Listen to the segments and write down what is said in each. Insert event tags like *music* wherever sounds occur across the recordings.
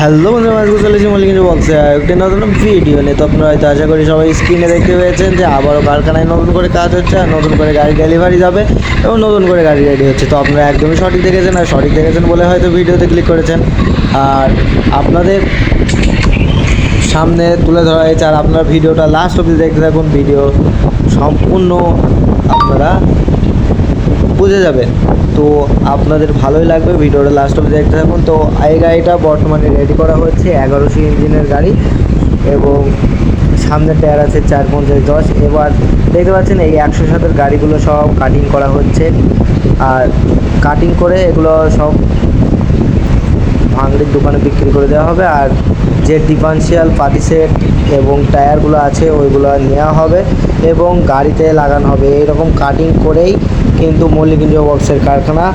Hello বন্ধুরা, আজকে চলেছি মল্লিক বক্সে। একটি নতুন ভিডিও নিয়ে। তো আপনারা হয়তো আশা করি সবাই স্ক্রিনে দেখতে পেয়েছেন যে আবারও কারখানায় নতুন করে কাজ হচ্ছে আর নতুন করে গাড়ি ডেলিভারি যাবে এবং নতুন করে গাড়ি রেডি হচ্ছে। তো আপনারা একদমই সঠিক দেখেছেন আর সঠিক দেখেছেন বলে হয়তো ভিডিওতে ক্লিক করেছেন। আর আপনাদের সামনে তুলে ধরা হয়েছে আর আপনারা ভিডিওটা লাস্ট অবধি দেখতে থাকুন। ভিডিও সম্পূর্ণ আপনারা বুঝে যাবে তো আপনাদের ভালোই লাগবে, ভিডিওটা লাস্ট অবধি দেখতে থাকুন। তো এই গাড়িটা বর্তমানে রেডি করা হচ্ছে এগারোশো ইঞ্জিনের গাড়ি এবং সামনে টায়ার আছে চার পঞ্চাশ দশ। এবার দেখতে পাচ্ছেন এই একশো সাতের গাড়িগুলো সব কাটিং করা হচ্ছে। আর কাটিং করে এগুলো সব ভাঙড়ির দোকানে বিক্রি করে দেওয়া হবে। আর যে ডিফারেন্সিয়াল পাতি সেট এবং টায়ারগুলো আছে, ওইগুলো নেওয়া হবে এবং গাড়িতে লাগানো হবে। এইরকম কাটিং করেই কিন্তু মল্লিক ইন্ডিয়া বক্সের কারখানা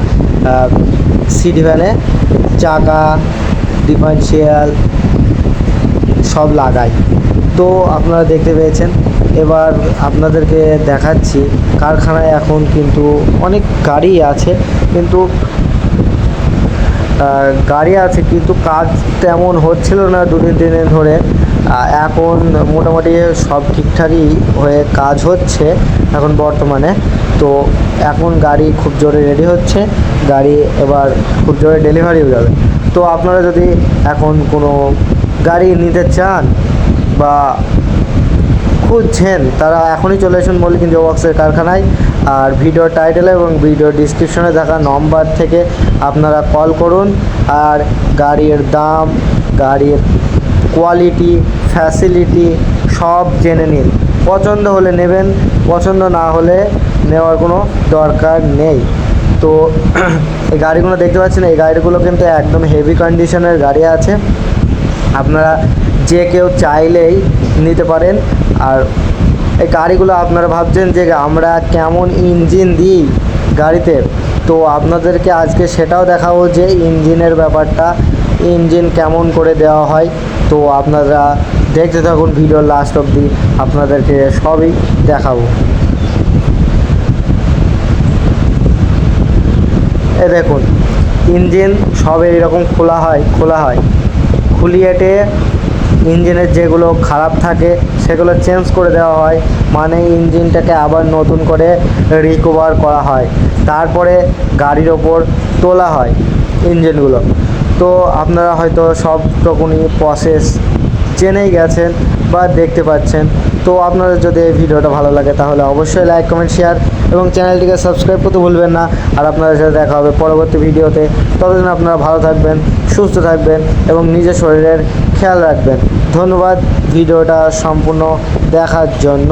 সিটি ভ্যানে চাকা ডিফারেন্সিয়াল সব লাগায়। তো আপনারা দেখতে পেয়েছেন। এবার আপনাদেরকে দেখাচ্ছি কারখানায় এখন কিন্তু অনেক গাড়ি আছে, কিন্তু গাড়ি আছে, কিন্তু কাজ তেমন হচ্ছিল না দু তিন দিনে ধরে। এখন মোটামুটি সব ঠিকঠাকই হয়ে কাজ হচ্ছে এখন বর্তমানে। তো এখন গাড়ি খুব জোরে রেডি হচ্ছে, গাড়ি এবার খুব জোরে ডেলিভারিও যাবে। তো আপনারা যদি এখন কোনো গাড়ি নিতে চান বা খুঁজছেন, তারা এখনই চলে আসুন মল্লিক ইন্ডিয়া ওয়ার্কসের কারখানায়। আর ভিডিও টাইটেল এবং ভিডিও ডিসক্রিপশনে থাকা নম্বর থেকে আপনারা কল করুন। আর গাড়ির দাম, গাড়ির কোয়ালিটি ফ্যাসিলিটি সব জেনে নিন। পছন্দ হলে নেবেন, পছন্দ না হলে নেওয়ার কোনো দরকার নেই। তো *clears throat* এই গাড়িগুলো দেখতে পাচ্ছেন, এই গাড়িগুলো কিন্তু একদম হেভি কন্ডিশনের গাড়ি আছে। আপনারা যে কেউ চাইলেই নিতে পারেন। আর এই গাড়িগুলো আপনারা ভাবছেন যে আমরা কেমন ইঞ্জিন দিই গাড়িতে? তো আপনাদেরকে আজকে সেটাও দেখাবো যে ইঞ্জিনের ব্যাপারটা, ইঞ্জিন কেমন করে দেওয়া হয়। তো আপনারা দেখতে থাকুন ভিডিও লাস্ট অবধি, আপনাদেরকে সবই দেখাবো। এ দেখুন, ইঞ্জিন সব এইরকম খোলা হয় খোলা হয়। খুলিয়েটে ইঞ্জিনের যেগুলো খারাপ থাকে, সেগুলো চেঞ্জ করে দেওয়া হয়। মানে ইঞ্জিনটাকে আবার নতুন করে রিকভার করা হয়। তারপরে গাড়ির ওপর তোলা হয় ইঞ্জিনগুলো। তো আপনারা হয়তো সব রকমই প্রসেস জেনেই গেছেন বা দেখতে পাচ্ছেন। তো আপনাদের যদি এই ভিডিওটা ভালো লাগে, তাহলে অবশ্যই লাইক কমেন্ট শেয়ার এবং চ্যানেলটিকে সাবস্ক্রাইব করতে ভুলবেন না। আর আপনাদের সাথে দেখা হবে পরবর্তী ভিডিওতে। ততদিন আপনারা ভালো থাকবেন, সুস্থ থাকবেন এবং নিজের শরীরের খেয়াল রাখবেন। ধন্যবাদ ভিডিওটা সম্পূর্ণ দেখার জন্য।